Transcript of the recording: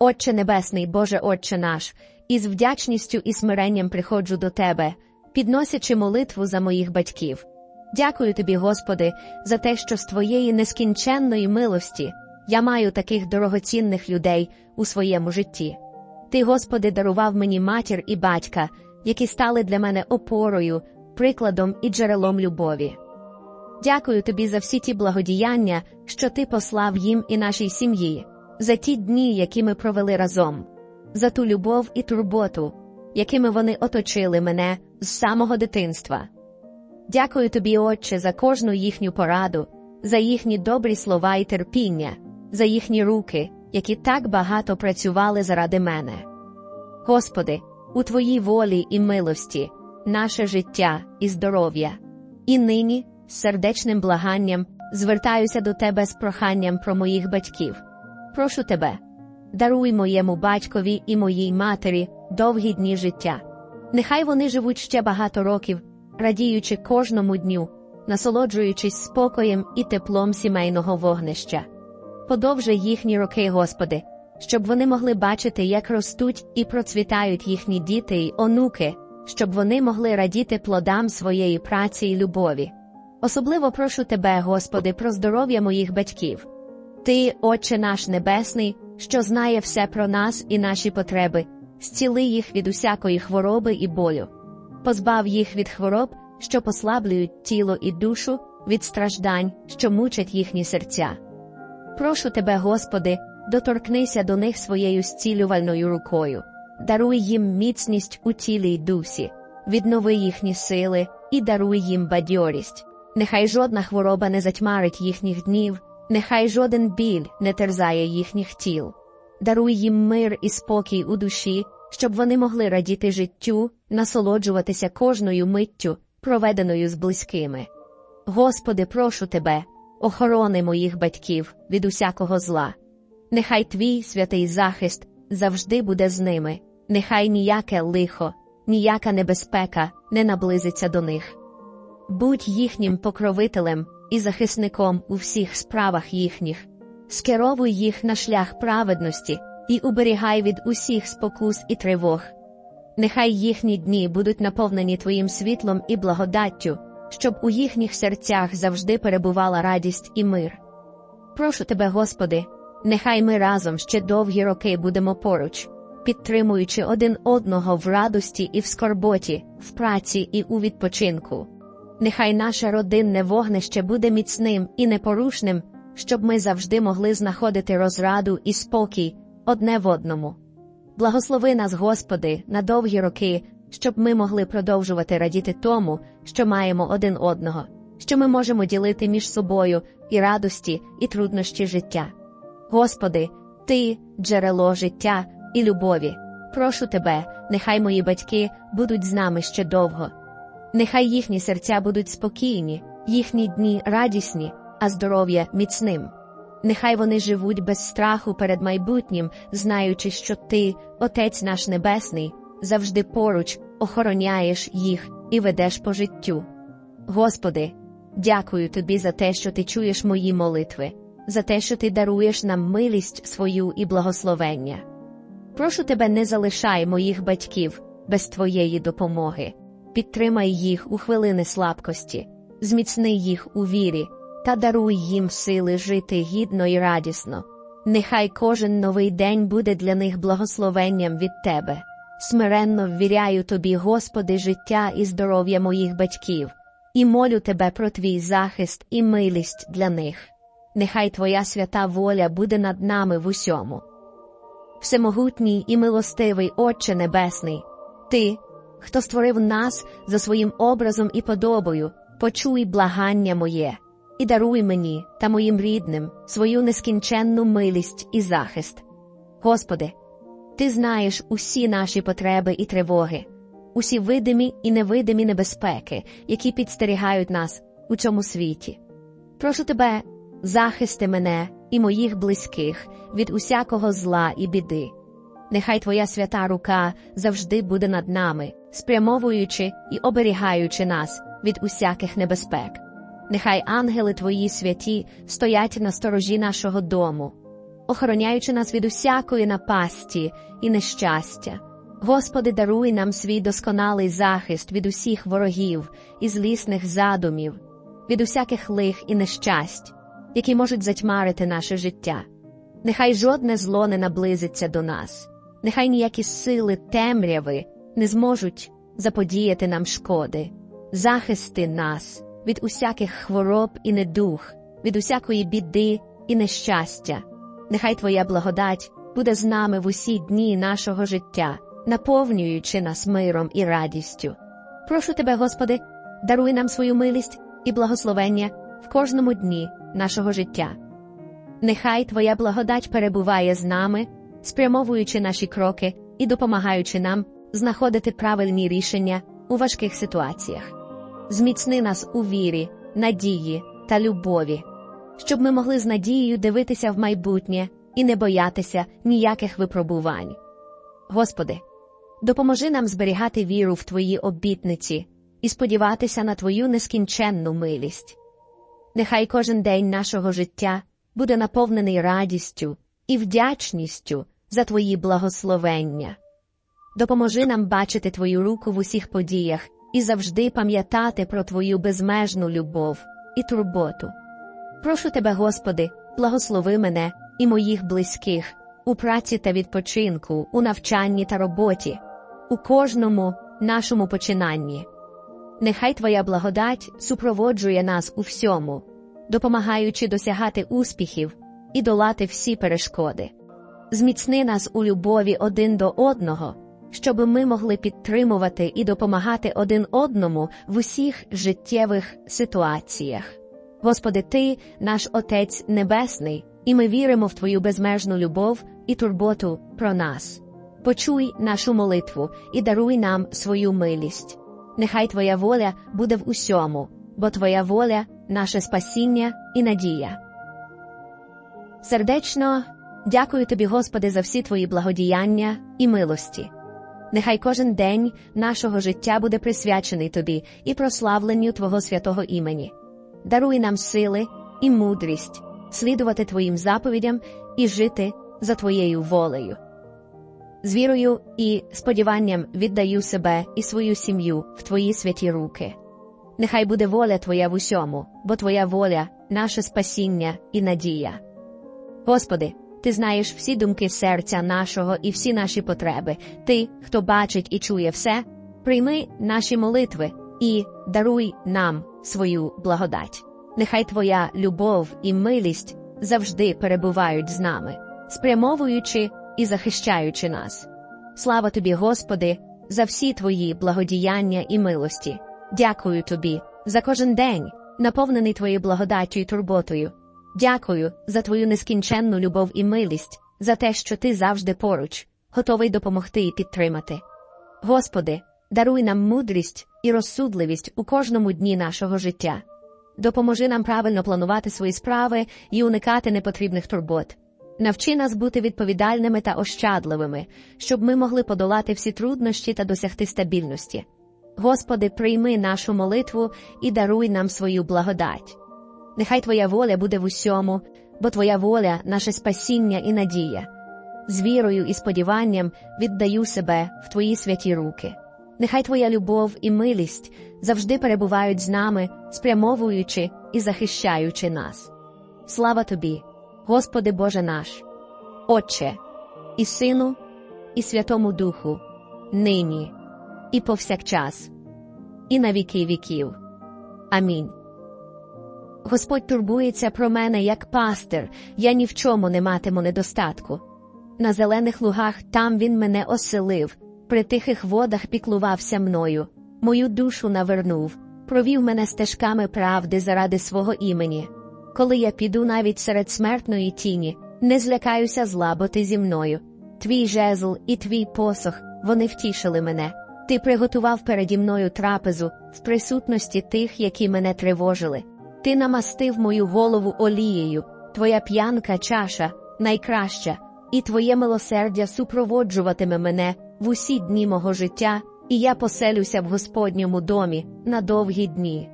Отче Небесний, Боже Отче наш, із вдячністю і смиренням приходжу до Тебе, підносячи молитву за моїх батьків. Дякую тобі, Господи, за те, що з Твоєї нескінченної милості я маю таких дорогоцінних людей у своєму житті. Ти, Господи, дарував мені матір і батька, які стали для мене опорою, прикладом і джерелом любові. Дякую тобі за всі ті благодіяння, що ти послав їм і нашій сім'ї, за ті дні, які ми провели разом, за ту любов і турботу, якими вони оточили мене з самого дитинства. Дякую тобі, Отче, за кожну їхню пораду, за їхні добрі слова і терпіння, за їхні руки, які так багато працювали заради мене. Господи, у Твоїй волі і милості, наше життя і здоров'я, і нині з сердечним благанням звертаюся до Тебе з проханням про моїх батьків. Прошу Тебе, даруй моєму батькові і моїй матері довгі дні життя. Нехай вони живуть ще багато років, радіючи кожному дню, насолоджуючись спокоєм і теплом сімейного вогнища. Подовжи їхні роки, Господи, щоб вони могли бачити, як ростуть і процвітають їхні діти й онуки, щоб вони могли радіти плодам своєї праці й любові. Особливо прошу Тебе, Господи, про здоров'я моїх батьків. Ти, Отче наш Небесний, що знає все про нас і наші потреби, зціли їх від усякої хвороби і болю, позбав їх від хвороб, що послаблюють тіло і душу, від страждань, що мучать їхні серця. Прошу Тебе, Господи, доторкнися до них своєю зцілювальною рукою, даруй їм міцність у тілі й дусі, віднови їхні сили і даруй їм бадьорість. Нехай жодна хвороба не затьмарить їхніх днів, нехай жоден біль не терзає їхніх тіл. Даруй їм мир і спокій у душі, щоб вони могли радіти життю, насолоджуватися кожною миттю, проведеною з близькими. Господи, прошу Тебе, охорони моїх батьків від усякого зла. Нехай Твій святий захист завжди буде з ними, нехай ніяке лихо, ніяка небезпека не наблизиться до них. Будь їхнім покровителем і захисником у всіх справах їхніх, скеровуй їх на шлях праведності і уберігай від усіх спокус і тривог. Нехай їхні дні будуть наповнені Твоїм світлом і благодаттю, щоб у їхніх серцях завжди перебувала радість і мир. Прошу Тебе, Господи, нехай ми разом ще довгі роки будемо поруч, підтримуючи один одного в радості і в скорботі, в праці і у відпочинку. Нехай наше родинне вогнище буде міцним і непорушним, щоб ми завжди могли знаходити розраду і спокій одне в одному. Благослови нас, Господи, на довгі роки, щоб ми могли продовжувати радіти тому, що маємо один одного, що ми можемо ділити між собою і радості, і труднощі життя. Господи, Ти джерело життя і любові. Прошу Тебе, нехай мої батьки будуть з нами ще довго. Нехай їхні серця будуть спокійні, їхні дні радісні, а здоров'я міцним. Нехай вони живуть без страху перед майбутнім, знаючи, що ти, Отець наш Небесний, завжди поруч охороняєш їх і ведеш по життю. Господи, дякую Тобі за те, що ти чуєш мої молитви, за те, що ти даруєш нам милість свою і благословення. Прошу тебе, не залишай моїх батьків без Твоєї допомоги, підтримай їх у хвилини слабкості, зміцни їх у вірі та даруй їм сили жити гідно і радісно. Нехай кожен новий день буде для них благословенням від Тебе. Смиренно ввіряю Тобі, Господи, життя і здоров'я моїх батьків, і молю Тебе про Твій захист і милість для них. Нехай Твоя свята воля буде над нами в усьому. Всемогутній і милостивий Отче Небесний, Ти, хто створив нас за своїм образом і подобою, почуй благання моє і даруй мені та моїм рідним свою нескінченну милість і захист. Господи, Ти знаєш усі наші потреби і тривоги, усі видимі і невидимі небезпеки, які підстерігають нас у цьому світі. Прошу тебе, захисти мене і моїх близьких від усякого зла і біди. Нехай Твоя свята рука завжди буде над нами, спрямовуючи і оберігаючи нас від усяких небезпек. Нехай ангели Твої святі стоять на сторожі нашого дому. охороняючи нас від усякої напасті і нещастя. Господи, даруй нам свій досконалий захист від усіх ворогів і злісних задумів, від усяких лих і нещасть, які можуть затьмарити наше життя. Нехай жодне зло не наблизиться до нас, нехай ніякі сили темряви не зможуть заподіяти нам шкоди, захисти нас від усяких хвороб і недух, від усякої біди і нещастя. Нехай Твоя благодать буде з нами в усі дні нашого життя, наповнюючи нас миром і радістю. Прошу Тебе, Господи, даруй нам свою милість і благословення в кожному дні нашого життя. Нехай Твоя благодать перебуває з нами, спрямовуючи наші кроки і допомагаючи нам знаходити правильні рішення у важких ситуаціях. Зміцни нас у вірі, надії та любові, щоб ми могли з надією дивитися в майбутнє і не боятися ніяких випробувань. Господи, допоможи нам зберігати віру в Твої обітниці і сподіватися на Твою нескінченну милість. Нехай кожен день нашого життя буде наповнений радістю і вдячністю за Твої благословення. Допоможи нам бачити Твою руку в усіх подіях і завжди пам'ятати про Твою безмежну любов і турботу. Прошу Тебе, Господи, благослови мене і моїх близьких у праці та відпочинку, у навчанні та роботі, у кожному нашому починанні. Нехай Твоя благодать супроводжує нас у всьому, допомагаючи досягати успіхів і долати всі перешкоди. Зміцни нас у любові один до одного, щоб ми могли підтримувати і допомагати один одному в усіх життєвих ситуаціях. Господи, Ти, наш Отець Небесний, і ми віримо в Твою безмежну любов і турботу про нас. Почуй нашу молитву і даруй нам свою милість. Нехай Твоя воля буде в усьому, бо Твоя воля наше спасіння і надія. Сердечно дякую Тобі, Господи, за всі Твої благодіяння і милості. Нехай кожен день нашого життя буде присвячений Тобі і прославленню Твого святого імені. Даруй нам сили і мудрість слідувати Твоїм заповідям і жити за Твоєю волею. З вірою і сподіванням віддаю себе і свою сім'ю в Твої святі руки. Нехай буде воля Твоя в усьому, бо Твоя воля наше спасіння і надія. Господи, Ти знаєш всі думки серця нашого і всі наші потреби. Ти, хто бачить і чує все, прийми наші молитви і даруй нам свою благодать. Нехай Твоя любов і милість завжди перебувають з нами, спрямовуючи і захищаючи нас. Слава тобі, Господи, за всі Твої благодіяння і милості. Дякую Тобі за кожен день, наповнений Твоєю благодаттю і турботою. Дякую за Твою нескінченну любов і милість, за те, що Ти завжди поруч, готовий допомогти і підтримати. Господи, даруй нам мудрість і розсудливість у кожному дні нашого життя. Допоможи нам правильно планувати свої справи і уникати непотрібних турбот. Навчи нас бути відповідальними та ощадливими, щоб ми могли подолати всі труднощі та досягти стабільності. Господи, прийми нашу молитву і даруй нам свою благодать. Нехай Твоя воля буде в усьому, бо Твоя воля наше спасіння і надія. З вірою і сподіванням віддаю себе в Твої святі руки. Нехай Твоя любов і милість завжди перебувають з нами, спрямовуючи і захищаючи нас. Слава Тобі, Господи Боже наш, Отче, і Сину, і Святому Духу, нині і повсякчас, і на віки віків. Амінь. Господь турбується про мене як пастир, я ні в чому не матиму недостатку. На зелених лугах там він мене оселив, при тихих водах піклувався мною, мою душу навернув, провів мене стежками правди заради свого імені. Коли я піду навіть серед смертної тіні, не злякаюся зла, бо ти зі мною. Твій жезл і твій посох вони втішили мене. Ти приготував переді мною трапезу в присутності тих, які мене тривожили. Ти намастив мою голову олією, твоя п'янка чаша найкраща, і твоє милосердя супроводжуватиме мене в усі дні мого життя, і я поселюся в Господньому домі на довгі дні.